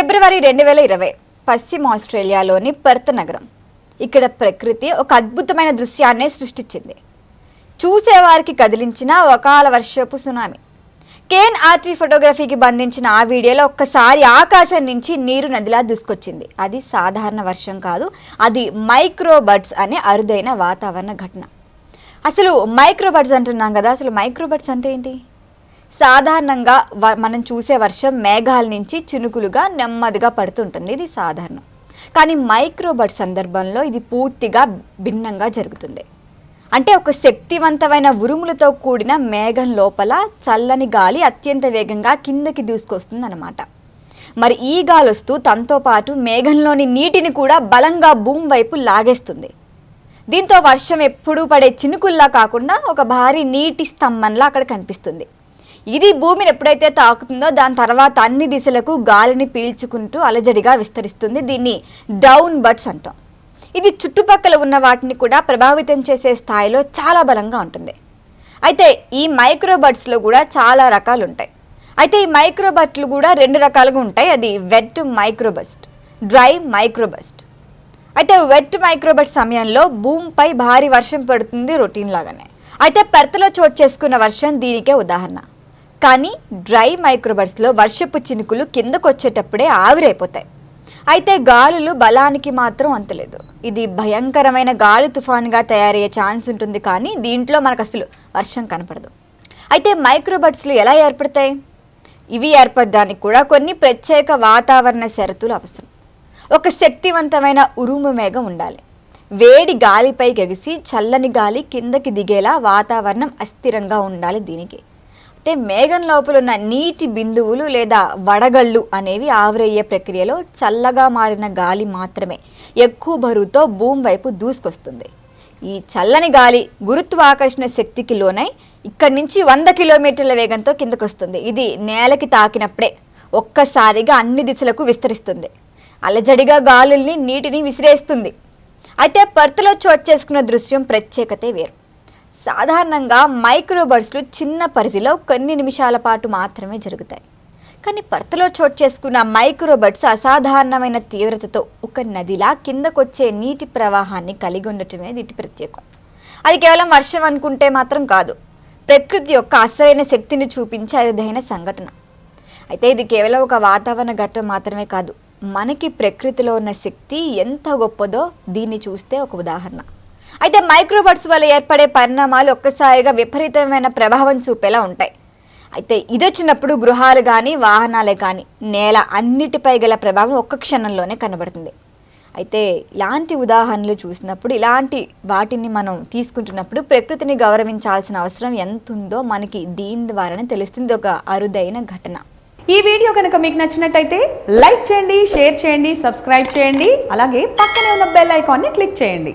ఫిబ్రవరి రెండు వేల ఇరవై పశ్చిమ ఆస్ట్రేలియాలోని పెర్త్ నగరం. ఇక్కడ ప్రకృతి ఒక అద్భుతమైన దృశ్యాన్ని సృష్టించింది. చూసేవారికి కదిలించిన ఒకాల వర్షపు సునామీ. కేన్ ఆర్టీ ఫోటోగ్రఫీకి బంధించిన ఆ వీడియోలో ఒక్కసారి ఆకాశం నుంచి నీరు నదిలా దూసుకొచ్చింది. అది సాధారణ వర్షం కాదు అది మైక్రోబర్డ్స్ అనే అరుదైన వాతావరణ ఘటన. అసలు మైక్రోబర్డ్స్ అంటున్నాం కదా అసలు మైక్రోబర్డ్స్ అంటే ఏంటి? సాధారణంగా వ- మనం చూసే వర్షం మేఘాల నుంచి చినుకులుగా నెమ్మదిగా పడుతుంటుంది. ఇది సాధారణం. కానీ మైక్రోబర్డ్ సందర్భంలో ఇది పూర్తిగా భిన్నంగా జరుగుతుంది. అంటే ఒక శక్తివంతమైన ఉరుములతో కూడిన మేఘం లోపల చల్లని గాలి అత్యంత వేగంగా కిందకి దూసుకొస్తుంది అనమాట మరి ఈ గాలి వస్తూ తనతో పాటు మేఘంలోని నీటిని కూడా బలంగా భూమి వైపు లాగేస్తుంది. దీంతో వర్షం ఎప్పుడూ పడే చినుకుల్లా కాకుండా ఒక భారీ నీటి స్తంభంలా అక్కడ కనిపిస్తుంది. ఇది భూమిని ఎప్పుడైతే తాకుతుందో దాని తర్వాత అన్ని దిశలకు గాలిని పీల్చుకుంటూ అలజడిగా విస్తరిస్తుంది. దీన్ని డౌన్ బర్డ్స్ అంటాం. ఇది చుట్టుపక్కల ఉన్న వాటిని కూడా ప్రభావితం చేసే స్థాయిలో చాలా బలంగా ఉంటుంది. అయితే ఈ మైక్రోబర్డ్స్లో కూడా చాలా రకాలు ఉంటాయి. అయితే ఈ మైక్రోబర్ట్లు కూడా రెండు రకాలుగా ఉంటాయి. అది వెట్ మైక్రోబస్ట్ డ్రై మైక్రోబస్ట్. అయితే వెట్ మైక్రోబట్ సమయంలో భూమిపై భారీ వర్షం పడుతుంది రొటీన్ లాగానే. అయితే పెర్త్లో చోటు చేసుకున్న వర్షం దీనికే ఉదాహరణ. కానీ డ్రై మైక్రోబర్స్లో వర్షపు చినుకులు కిందకు వచ్చేటప్పుడే ఆవిరైపోతాయి. అయితే గాలులు బలానికి మాత్రం అంతలేదు. ఇది భయంకరమైన గాలి తుఫాన్గా తయారయ్యే ఛాన్స్ ఉంటుంది కానీ దీంట్లో మనకు అసలు వర్షం కనపడదు. అయితే మైక్రోబర్డ్స్లు ఎలా ఏర్పడతాయి? ఇవి ఏర్పడడానికి కూడా కొన్ని ప్రత్యేక వాతావరణ షరతులు అవసరం. ఒక శక్తివంతమైన ఉరుము మేఘం ఉండాలి. వేడి గాలిపై ఎగిసి చల్లని గాలి కిందకి దిగేలా వాతావరణం అస్థిరంగా ఉండాలి దీనికి. అయితే మేఘం లోపల ఉన్న నీటి బిందువులు లేదా వడగళ్ళు అనేవి ఆవిరయ్యే ప్రక్రియలో చల్లగా మారిన గాలి మాత్రమే. ఎక్కువ బరువుతో భూమి వైపు దూసుకొస్తుంది. ఈ చల్లని గాలి గురుత్వాకర్షణ శక్తికి లోనై ఇక్కడి నుంచి వంద కిలోమీటర్ల వేగంతో కిందకొస్తుంది. ఇది నేలకి తాకినప్పుడే ఒక్కసారిగా అన్ని దిశలకు విస్తరిస్తుంది. అలజడిగా గాలుల్ని నీటిని విసిరేస్తుంది. అయితే పర్త్లో చోటు చేసుకున్న దృశ్యం ప్రత్యేకతే వేరు. సాధారణంగా మైక్రోబర్స్లు చిన్న పరిధిలో కొన్ని నిమిషాల పాటు మాత్రమే జరుగుతాయి. కానీ పర్తలో చోటు చేసుకున్న మైక్రోబర్డ్స్ అసాధారణమైన తీవ్రతతో ఒక నదిలా కిందకొచ్చే నీటి ప్రవాహాన్ని కలిగి ఉండటమే దీటి ప్రత్యేకం. అది కేవలం వర్షం అనుకుంటే మాత్రం కాదు. ప్రకృతి యొక్క అసలైన శక్తిని చూపించే అరుదైన సంఘటన. అయితే ఇది కేవలం ఒక వాతావరణ ఘట్టం మాత్రమే కాదు. మనకి ప్రకృతిలో ఉన్న శక్తి ఎంత గొప్పదో దీన్ని చూస్తే ఒక ఉదాహరణ. అయితే మైక్రోబర్డ్స్ వల్ల ఏర్పడే పరిణామాలు ఒక్కసారిగా విపరీతమైన ప్రభావం చూపేలా ఉంటాయి. అయితే ఇది వచ్చినప్పుడు గృహాలు కానీ వాహనాలే కానీ నేల అన్నిటిపై గల ప్రభావం ఒక్క క్షణంలోనే కనబడుతుంది. అయితే ఇలాంటి ఉదాహరణలు చూసినప్పుడు ఇలాంటి వాటిని మనం తీసుకుంటున్నప్పుడు ప్రకృతిని గౌరవించాల్సిన అవసరం ఎంత ఉందో మనకి దీని ద్వారానే తెలుస్తుంది ఒక అరుదైన ఘటన. ఈ వీడియో కనుక మీకు నచ్చినట్టయితే లైక్ చేయండి షేర్ చేయండి సబ్స్క్రైబ్ చేయండి అలాగే పక్కనే ఉన్న బెల్ ఐకాన్ని క్లిక్ చేయండి.